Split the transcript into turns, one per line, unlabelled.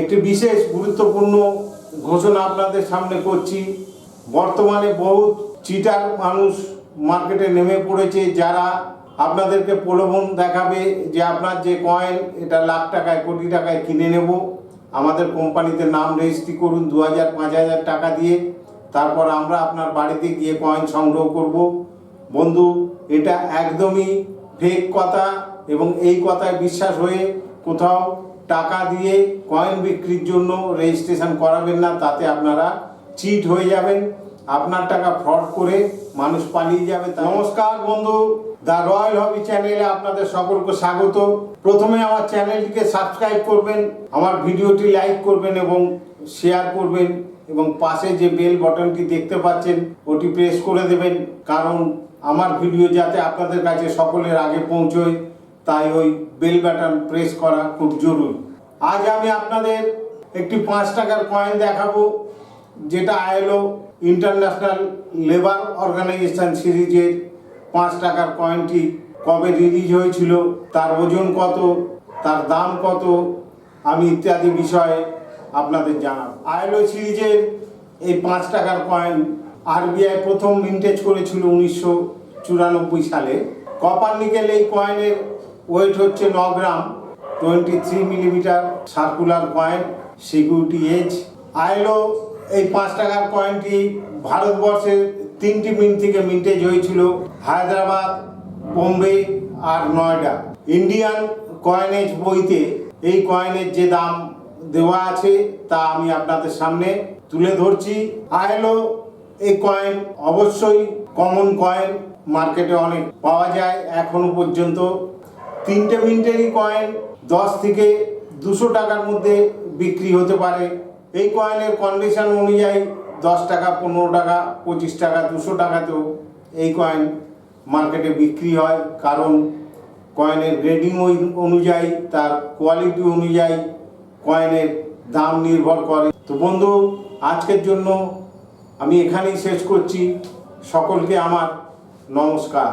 একটি বিশেষ গুরুত্বপূর্ণ ঘোষণা আপনাদের সামনে করছি। বর্তমানে বহুত চিটার মানুষ মার্কেটে নেমে পড়েছে, যারা আপনাদেরকে প্রলোভন দেখাবে যে আপনার যে কয়েন, এটা লাখ টাকায়, কোটি টাকায় কিনে নেব। আমাদের কোম্পানিতে নাম রেজিস্ট্রি করুন, দু হাজার, পাঁচ হাজার টাকা দিয়ে। তারপর আমরা আপনার বাড়িতে গিয়ে কয়েন সংগ্রহ করব। বন্ধু, এটা একদমই ফেক কথা এবং এই কথায় বিশ্বাস হয়ে কোথাও টাকা দিয়ে কয়েন বিক্রির জন্য রেজিস্ট্রেশন করাবেন না, তাতে আপনারা চিট হয়ে যাবেন। আপনার টাকা ফ্রড করে মানুষ পালিয়ে যাবে। নমস্কার বন্ধু দ্য রয়্যাল হবি চ্যানেলে আপনাদের সকলকে স্বাগত। প্রথমে আমার চ্যানেলটিকে সাবস্ক্রাইব করবেন, আমার ভিডিওটি লাইক করবেন এবং শেয়ার করবেন এবং পাশে যে বেল বাটনটি দেখতে পাচ্ছেন, ওটি প্রেস করে দেবেন। কারণ আমার ভিডিও যাতে আপনাদের কাছে সকলের আগে পৌঁছয় তাই ওই বেল বাটন প্রেস করা খুব জরুরি। আজ আমি আপনাদের একটি পাঁচ টাকার কয়েন দেখাবো, যেটা আইলো ইন্টারন্যাশনাল লেবার অর্গানাইজেশন সিরিজের পাঁচ টাকার কয়েনটি কবে রিলিজ হয়েছিল, তার ওজন কত, তার দাম কত, আমি ইত্যাদি বিষয়ে আপনাদের জানাব। আইলো সিরিজের এই পাঁচ টাকার কয়েন আরবিআই প্রথম মিন্টেজ করেছিল উনিশশো চুরানব্বই সালে। কপার নিকেল এই কয়েনের ওয়েট হচ্ছে ন gram twenty three millimetre circular coin security edge আইলো, এই পাঁচ টাকার কয়েনটি ভারতবর্ষের তিনটি মিন্ট থেকে মিন্টেজ হয়েছিল, হায়দ্রাবাদ, বোম্বে আর নয়ডা। ইন্ডিয়ান কয়েনেজ বইতে এই কয়েনের যে দাম দেওয়া আছে, তা আমি আপনাদের সামনে তুলে ধরছি। আইলো, এই কয়েন অবশ্যই কমন কয়েন মার্কেটে অনেক পাওয়া যায়, এখনও পর্যন্ত। তিনটে মিনিটেরই কয়েন দশ থেকে দুশো টাকার মধ্যে বিক্রি হতে পারে। এই কয়েনের কন্ডিশন অনুযায়ী দশ টাকা, পনেরো টাকা, পঁচিশ টাকা, দুশো টাকাতেও এই কয়েন মার্কেটে বিক্রি হয়। কারণ কয়েনের গ্রেডিং অনুযায়ী, তার কোয়ালিটি অনুযায়ী কয়েনের দাম নির্ভর করে। তো বন্ধু, আজকের জন্য আমি এখানেই শেষ করছি। সকলকে আমার নমস্কার।